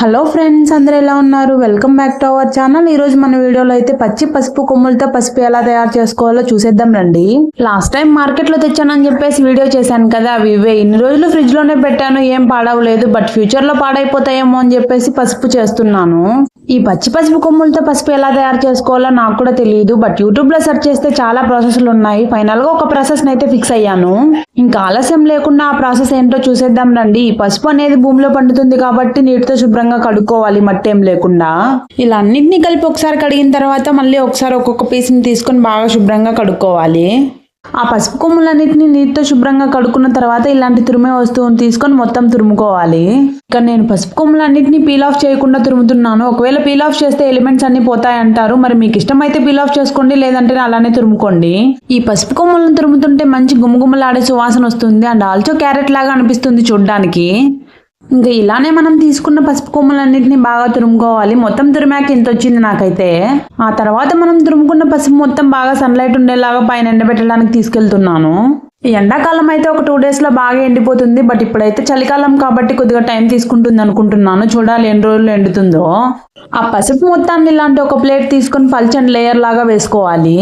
Hello friends అందరూ ఎలా ఉన్నారు? Welcome back to our channel ఈ రోజు మన వీడియోలో అయితే పచ్చి పసుపు కొమ్ములతో పసుపు ఎలా తయారు చేసుకోవాలో చూసేద్దాం రండి. లాస్ట్ టైం మార్కెట్లో తెచ్చానని చెప్పేసి వీడియో చేశాను కదా అవి ఇవే. ఇన్ని రోజులు ఫ్రిడ్జ్లోనే పెట్టాను ఏం పాడవలేదు బట్ ఫ్యూచర్లో పాడైపోతాయేమో అని చెప్పేసి పసుపు చేస్తున్నాను. ఈ పచ్చి పసుపు కొమ్ములతో పసుపు ఎలా తయారు చేసుకోవాలో నాకు కూడా తెలియదు బట్ యూట్యూబ్లో సెర్చ్ చేస్తే చాలా ప్రాసెస్లు ఉన్నాయి. ఫైనల్గా ఒక ప్రాసెస్ని అయితే ఫిక్స్ అయ్యాను. ఇంకా ఆలస్యం లేకుండా ఆ ప్రాసెస్ ఏంటో చూసేద్దాం రండి. ఈ పసుపు అనేది భూమిలో పండుతుంది కాబట్టి నీటితో శుభ్రంగా కడుక్కోవాలి మట్టి ఏం లేకుండా. ఇలా అన్నింటినీ కలిపి ఒకసారి కడిగిన తర్వాత మళ్ళీ ఒకసారి ఒక్కొక్క పీస్ని తీసుకొని బాగా శుభ్రంగా కడుక్కోవాలి. ఆ పసుపు కొమ్ములన్నింటినీ నీటితో శుభ్రంగా కడుక్కున్న తర్వాత ఇలాంటి తురిమే వస్తువుని తీసుకొని మొత్తం తురుముకోవాలి. ఇక్కడ నేను పసుపు కొమ్ములన్నింటినీ పీల్ ఆఫ్ చేయకుండా తురుముతున్నాను. ఒకవేళ పీల్ ఆఫ్ చేస్తే ఎలిమెంట్స్ అన్ని పోతాయంటారు. మరి మీకు ఇష్టమైతే పీల్ ఆఫ్ చేసుకోండి లేదంటే అలానే తురుముకోండి. ఈ పసుపు కొమ్ములను తురుముతుంటే మంచి గుమగుమలాడే సువాసన వస్తుంది. అండ్ ఆల్సో క్యారెట్ లాగా అనిపిస్తుంది చూడ్డానికి. ఇంకా ఇలానే మనం తీసుకున్న పసుపు కొమ్ములన్నింటినీ బాగా తురుముకోవాలి. మొత్తం తురిమాక ఇంత వచ్చింది నాకైతే? ఆ తర్వాత మనం తురుముకున్న పసుపు మొత్తం బాగా సన్లైట్ ఉండేలాగా పైన ఎండబెట్టడానికి తీసుకెళ్తున్నాను. ఈ ఎండాకాలం అయితే ఒక టూ డేస్లో బాగా ఎండిపోతుంది. బట్ ఇప్పుడైతే చలికాలం కాబట్టి కొద్దిగా టైం తీసుకుంటుంది అనుకుంటున్నాను. చూడాలి ఎన్ని రోజులు ఎండుతుందో. ఆ పసుపు మొత్తాన్ని ఇలాంటి ఒక ప్లేట్ తీసుకొని పల్చని లేయర్ లాగా వేసుకోవాలి.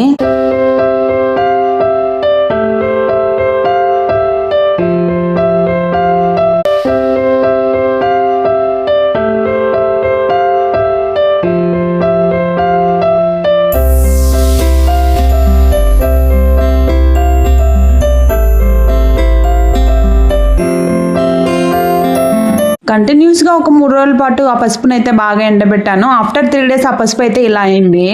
కంటిన్యూస్గా ఒక మూడు రోజుల పాటు ఆ పసుపునైతే బాగా ఎండబెట్టాను. ఆఫ్టర్ త్రీ డేస్ ఆ పసుపు అయితే ఇలా అయింది.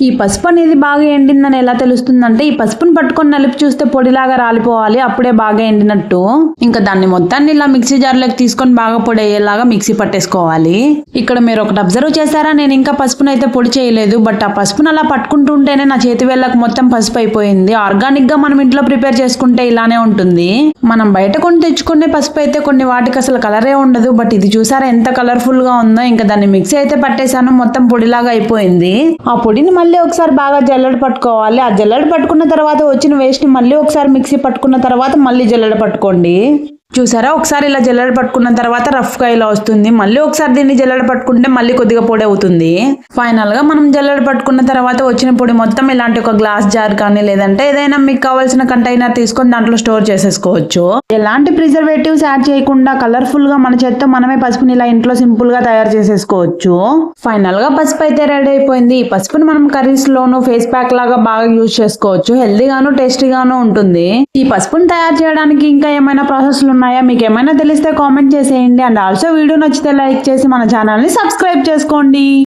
ఈ పసుపు అనేది బాగా ఎండిందని ఎలా తెలుస్తుందంటే ఈ పసుపుని పట్టుకొని నలిపి చూస్తే పొడిలాగా రాలిపోవాలి అప్పుడే బాగా ఎండినట్టు. ఇంకా దాన్ని మొత్తాన్ని ఇలా మిక్సీ జార్లోకి తీసుకొని బాగా పొడి అయ్యేలాగా మిక్సీ పట్టేసుకోవాలి. ఇక్కడ మీరు ఒకటి అబ్జర్వ్ చేశారా? నేను ఇంకా పసుపును అయితే పొడి చేయలేదు బట్ ఆ పసుపును అలా పట్టుకుంటుంటేనే నా చేతి వేళ్ళకి మొత్తం పసుపు అయిపోయింది. ఆర్గానిక్గా మనం ఇంట్లో ప్రిపేర్ చేసుకుంటే ఇలానే ఉంటుంది. మనం బయట కొని తెచ్చుకునే పసుపు అయితే కొన్ని వాటికి అసలు కలరే ఉండదు బట్ ఇది చూసారా ఎంత కలర్ఫుల్గా ఉందో. ఇంకా దాన్ని మిక్సీ అయితే పట్టేశాను మొత్తం పొడిలాగా అయిపోయింది. ఆ పొడిని మళ్ళీ ఒకసారి బాగా జల్లెడ పట్టుకోవాలి. ఆ జల్లెడ పట్టుకున్న తర్వాత వచ్చిన వేస్ట్ని మళ్ళీ ఒకసారి మిక్సీ పట్టుకున్న తర్వాత మళ్ళీ జల్లెడ పట్టుకోండి. చూసారా? ఒకసారి ఇలా జల్లెడ పట్టుకున్న తర్వాత రఫ్గా ఇలా వస్తుంది. మళ్ళీ ఒకసారి దీన్ని జల్లెడ పట్టుకుంటే మళ్ళీ కొద్దిగా పొడి అవుతుంది. ఫైనల్గా మనం జల్లెడ పట్టుకున్న తర్వాత వచ్చిన పొడి మొత్తం ఇలాంటి ఒక గ్లాస్ జార్ కానీ లేదంటే ఏదైనా మీకు కావాల్సిన కంటైనర్ తీసుకొని దాంట్లో స్టోర్ చేసేసుకోవచ్చు. ఎలాంటి ప్రిజర్వేటివ్స్ యాడ్ చేయకుండా కలర్ఫుల్గా మన చేత్తో మనమే పసుపుని ఇలా ఇంట్లో సింపుల్గా తయారు చేసేసుకోవచ్చు. ఫైనల్గా పసుపు అయితే రెడీ అయిపోయింది. ఈ పసుపుని మనం కర్రీస్ లోను ఫేస్ ప్యాక్ లాగా బాగా యూజ్ చేసుకోవచ్చు. హెల్దీగాను టేస్టీగాను ఉంటుంది. ఈ పసుపుని తయారు చేయడానికి ఇంకా ఏమైనా ప్రాసెస్లు ఉన్నాయా? మీకు ఏమైనా తెలిస్తే కామెంట్ చేసేయండి. అండ్ ఆల్సో వీడియో నచ్చితే లైక్ చేసి మన ఛానల్ని సబ్స్క్రైబ్ చేసుకోండి.